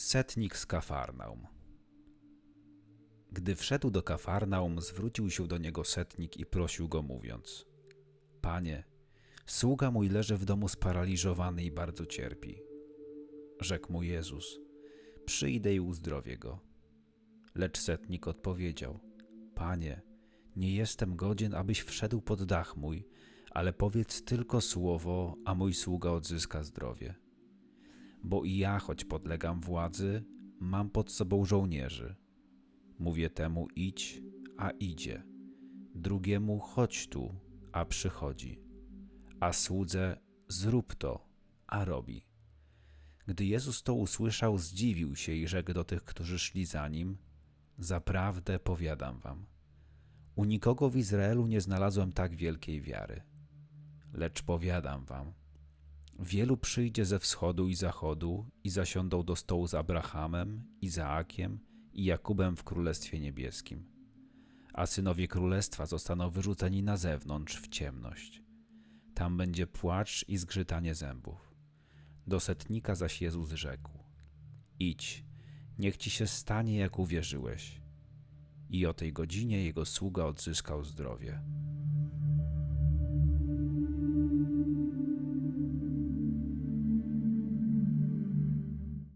Setnik z Kafarnaum. Gdy wszedł do Kafarnaum, zwrócił się do niego setnik i prosił go, mówiąc: Panie, sługa mój leży w domu sparaliżowany i bardzo cierpi. Rzekł mu Jezus: Przyjdę i uzdrowię go. Lecz setnik odpowiedział: Panie, nie jestem godzien, abyś wszedł pod dach mój, ale powiedz tylko słowo, a mój sługa odzyska zdrowie bo i ja, choć podlegam władzy, mam pod sobą żołnierzy. Mówię temu idź, a idzie, drugiemu chodź tu, a przychodzi, a słudze zrób to, a robi. Gdy Jezus to usłyszał, zdziwił się i rzekł do tych, którzy szli za nim: Zaprawdę powiadam wam, u nikogo w Izraelu nie znalazłem tak wielkiej wiary. Lecz powiadam wam, Wielu przyjdzie ze wschodu i zachodu i zasiądą do stołu z Abrahamem, Izaakiem i Jakubem w Królestwie Niebieskim. A synowie królestwa zostaną wyrzuceni na zewnątrz w ciemność. Tam będzie płacz i zgrzytanie zębów. Do setnika zaś Jezus rzekł: Idź, niech ci się stanie, jak uwierzyłeś. I o tej godzinie jego sługa odzyskał zdrowie.